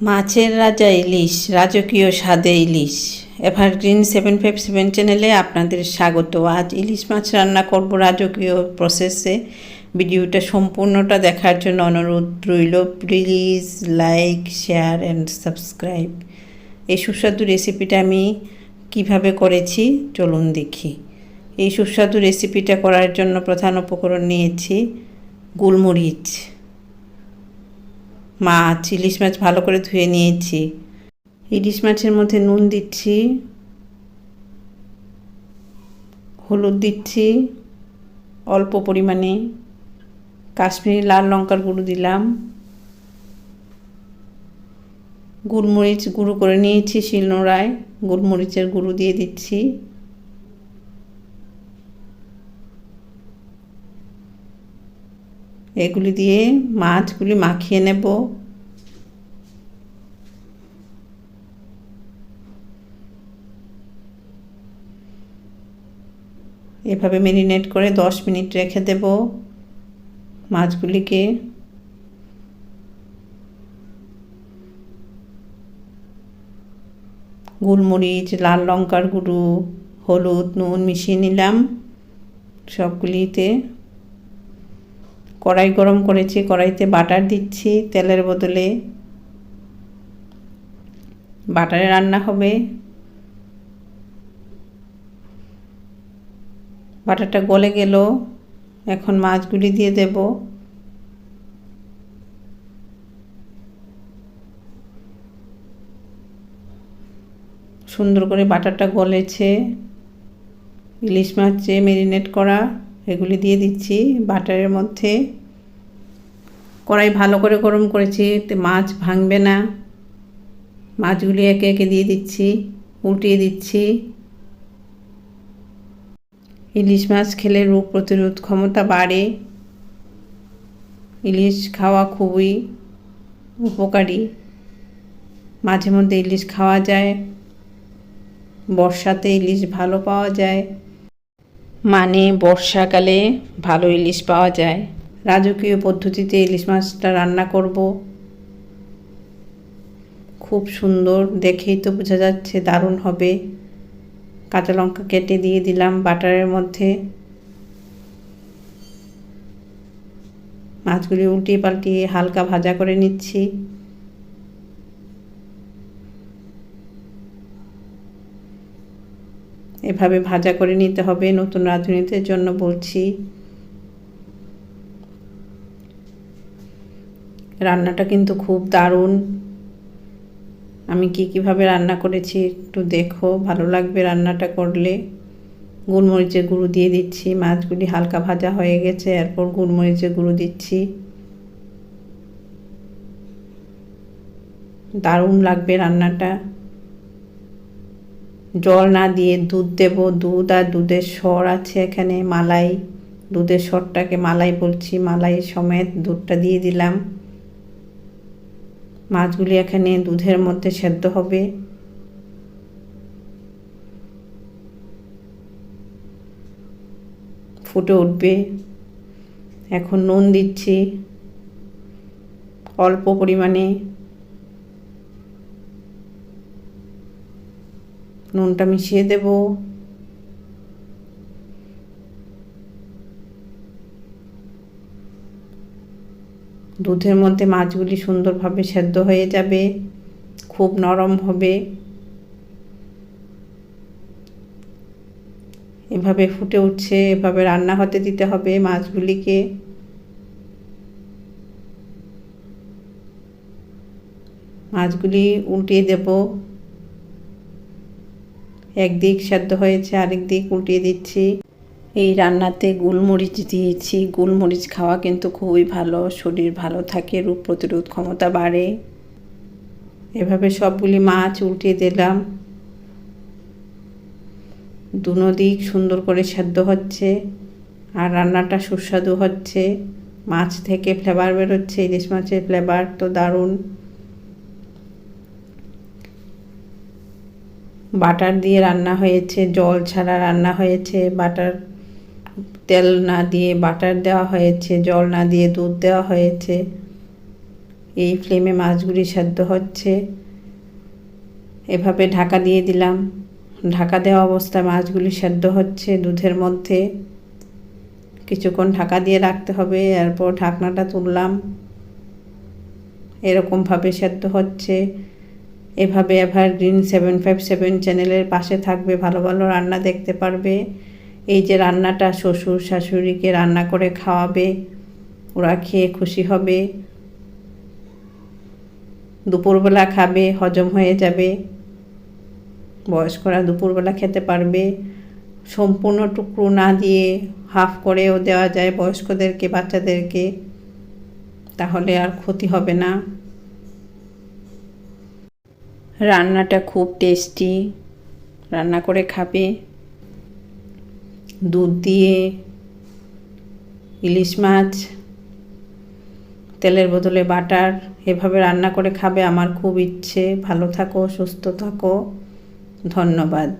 মাছের রাজা ইলিশ, রাজকীয় স্বাদে ইলিশ। এভারগ্রিন সেভেন ফাইভ সেভেন চ্যানেলে আপনাদের স্বাগত। আজ ইলিশ মাছ রান্না করব রাজকীয় প্রসেসে ভিডিওটা সম্পূর্ণটা দেখার জন্য অনুরোধ রইল please like share and subscribe এই সুস্বাদু রেসিপিটা আমি কীভাবে করেছি, চলুন দেখি। এই সুস্বাদু রেসিপিটা করার জন্য প্রধান উপকরণ নিয়েছি গোলমরিচ। মাছ ইলিশ মাছ ভালো করে ধুয়ে নিয়েছি। ইলিশ মাছের মধ্যে নুন দিচ্ছি। হলুদ দিচ্ছি। অল্প পরিমাণে কাশ্মীরি লাল লঙ্কার গুঁড়ো দিলাম। গোলমরিচ গুঁড়ো করে নিয়েছি শিলনোড়ায়। গোলমরিচের গুঁড়ো দিয়ে দিচ্ছি। এগুলি দিয়ে মাছগুলি মাখিয়ে নেব। এভাবে মেরিনেট করে দশ মিনিট রেখে দেব মাছগুলিকে। গোলমরিচ, লাল লঙ্কার গুঁড়ো, হলুদ, নুন মিশিয়ে নিলাম সবগুলিতে। কড়াই গরম করেছি, কড়াইতে বাটার দিচ্ছি তেলের বদলে। বাটারে রান্না হবে। বাটারটা গলে গেল, এখন মাছগুলি দিয়ে দেব। সুন্দর করে বাটারটা গলেছে। ইলিশ মাছ যে মেরিনেট করা। এগুলি দিয়ে দিচ্ছি। বাটারের মধ্যে কড়াই ভালো করে গরম করেছি মাছ ভাঙবে না। মাছগুলি একে একে দিয়ে দিচ্ছি, উল্টিয়ে দিচ্ছি। ইলিশ মাছ খেলে রোগ প্রতিরোধ ক্ষমতা বাড়ে। ইলিশ খাওয়া খুবই উপকারী। মাঝে মধ্যে ইলিশ খাওয়া যায়। বর্ষাতে ইলিশ ভালো পাওয়া যায়। মানে বর্ষাকালে ভালো ইলিশ পাওয়া যায়। রাজকীয় পদ্ধতিতে ইলিশ মাছটা রান্না করব। খুব সুন্দর, দেখেই তো বোঝা যাচ্ছে দারুণ হবে। কাঁচা লঙ্কা কেটে দিয়ে দিলাম বাটারের মধ্যে। মাছগুলি উল্টিয়ে পাল্টিয়ে হালকা ভাজা করে নিচ্ছি। এভাবে ভাজা করে নিতে হবে নতুন রাঁধুনিদের জন্য বলছি। রান্নাটা কিন্তু খুব দারুণ। আমি কি কীভাবে রান্না করেছি একটু দেখো, ভালো লাগবে রান্নাটা করলে। গুলমরিচের গুঁড়ো দিয়ে দিচ্ছি, মাছগুলি হালকা ভাজা হয়ে গেছে, এরপর গুলমরিচের গুঁড়ো দিচ্ছি। দারুণ লাগবে রান্নাটা। জল না দিয়ে দুধ দেব। দুধ আর দুধের স্বর আছে এখানে, মালাই। দুধের স্বরটাকে মালাই বলছি। মালাই সমেত দুধটা দিয়ে দিলাম। মাছগুলি এখানে দুধের মধ্যে সেদ্ধ হবে। ফুটে উঠবে। এখন নুন দিচ্ছি। অল্প পরিমাণে নুনটা মিশিয়ে দেব। দুধের মধ্যে মাছগুলি সুন্দরভাবে সেদ্ধ হয়ে যাবে, খুব নরম হবে। এভাবে ফুটে উঠছে, এভাবে রান্না হতে দিতে হবে মাছগুলিকে। মাছগুলি উল্টিয়ে দেব। একদিক সেদ্ধ হয়েছে, আরেক দিক উল্টিয়ে দিচ্ছি। এই রান্নাতে গোলমরিচ দিয়েছি। গোলমরিচ খাওয়া কিন্তু খুবই ভালো, শরীর ভালো থাকে, রোগ প্রতিরোধ ক্ষমতা বাড়ে। এভাবে সবগুলি মাছ উল্টিয়ে দিলাম। দুনো দিক সুন্দর করে সেদ্ধ হচ্ছে আর রান্নাটা সুস্বাদু হচ্ছে। মাছ থেকে ফ্লেভার বেরোচ্ছে, ইলিশ মাছের ফ্লেভার তো দারুণ। বাটার দিয়ে রান্না হয়েছে, জল ছাড়া রান্না হয়েছে, বাটার তেল না দিয়ে বাটার দেওয়া হয়েছে, জল না দিয়ে দুধ দেওয়া হয়েছে। এই ফ্লেমে মাছগুলি সেদ্ধ হচ্ছে। এভাবে ঢাকা দিয়ে দিলাম। ঢাকা দেওয়া অবস্থায় মাছগুলি সেদ্ধ হচ্ছে দুধের মধ্যে। কিছুক্ষণ ঢাকা দিয়ে রাখতে হবে, এরপর ঢাকনাটা তুললাম। এরকমভাবে সেদ্ধ হচ্ছে। এভাবে এভারগ্রিন সেভেন ফাইভ সেভেন চ্যানেলের পাশে থাকবে, ভালো ভালো রান্না দেখতে পারবে। এই যে রান্নাটা শ্বশুর শাশুড়িকে রান্না করে খাওয়াবে, ওরা খেয়ে খুশি হবে। দুপুরবেলা খাবে, হজম হয়ে যাবে। বয়স্করা দুপুরবেলা খেতে পারবে। সম্পূর্ণ টুকরো না দিয়ে হাফ করেও দেওয়া যায় বয়স্কদেরকে, বাচ্চাদেরকে। তাহলে আর ক্ষতি হবে না। রান্নাটা খুব টেস্টি রান্না করে খাবে। দুধ দিয়ে ইলিশ মাছ, তেলের বদলে বাটার, এভাবে রান্না করে খাবে আমার খুব ইচ্ছে। ভালো থাকো, সুস্থ থাকো। ধন্যবাদ।